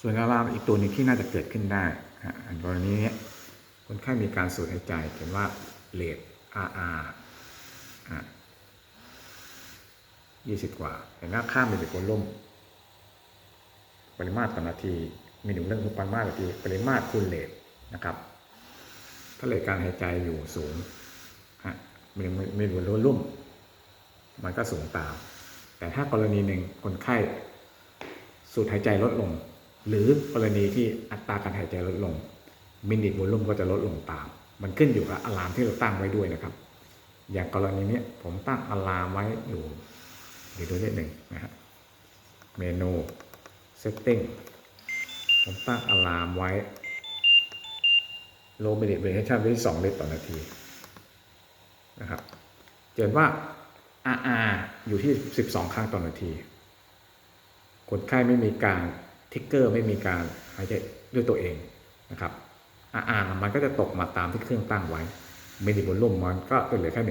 ส่วนอะลามอีกตัวหนึงที่น่าจะเกิดขึ้นได้อันกรณีนี้คนไข้มีการสูดหายใจเห็นว่าเลท RR อะ20กว่าเห็นหน้าข้ามไปเป็นคนล่ม ปริมาตรต่อนาที มีหนึ่งเรื่องคือปริมาตรต่อนาที ปริมาตรคูณเลทนะครับ ถ้าเลทการหายใจอยู่สูงฮะมีมีมีหรือรุ่ม มันก็สูงตาม แต่ถ้ากรณีหนึ่งคนไข้สูดหายใจลดลง หรือกรณีที่อัตราการหายใจลดลงมินิวอลลุ่มก็จะลดลงตาม มันขึ้นอยู่กับอะลามที่เราตั้งไว้ด้วยนะครับ อย่างกรณีนี้ผมตั้งอะลามไว้อยู่เดี๋ยวดูนิดหนึ่งนะฮะเมนูเซตติ้งผมตั้งอะลามไว้โลมินิเวชั่นไว้ที่2ลิตต่อนาทีนะครับเห็นว่า RR อยู่ที่ 12 ครั้งต่อนาที คนไข้ไม่มีการ ทิกเกอร์ไม่มีการหายใจด้วยตัวเองนะครับ RR มันก็จะตกมาตามที่เครื่องตั้งไว้มินิบอลลุ่มมันก็เหลือแค่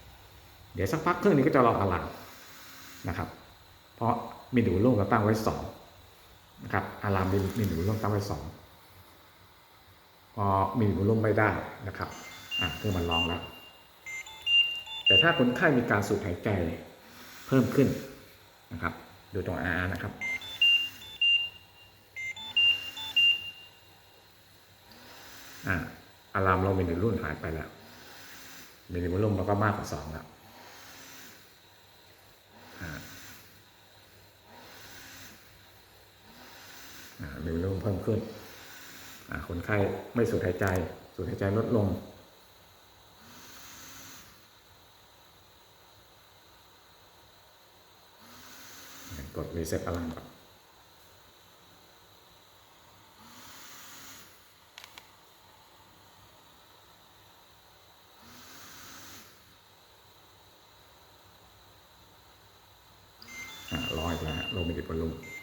1.3 เดี๋ยวสักพักเครื่องนี้ก็จะรออลามนะครับ เพราะมินิบอลลุ่มเราตั้งไว้2นะครับอะลามมินิบอลลุ่มตั้งไว้ 2 พอมินิบอลลุ่มไม่ได้นะครับอะเครื่องมันร้องแล้ว แต่ถ้าคนไข้มีการสูดหายใจเพิ่มขึ้นนะครับ ดูตรง R นะครับ อ่าอารามเรามินิรุ่นหายไปแล้วมินิวอลลุ่มเราก็มากกว่าสองแล้วอ่าอ่ามินิวอลลุ่มเพิ่มขึ้นอ่าคนไข้ไม่สูดหายใจ สูดหายใจลดลงกดรีเซ็ตอารามก่อน อะ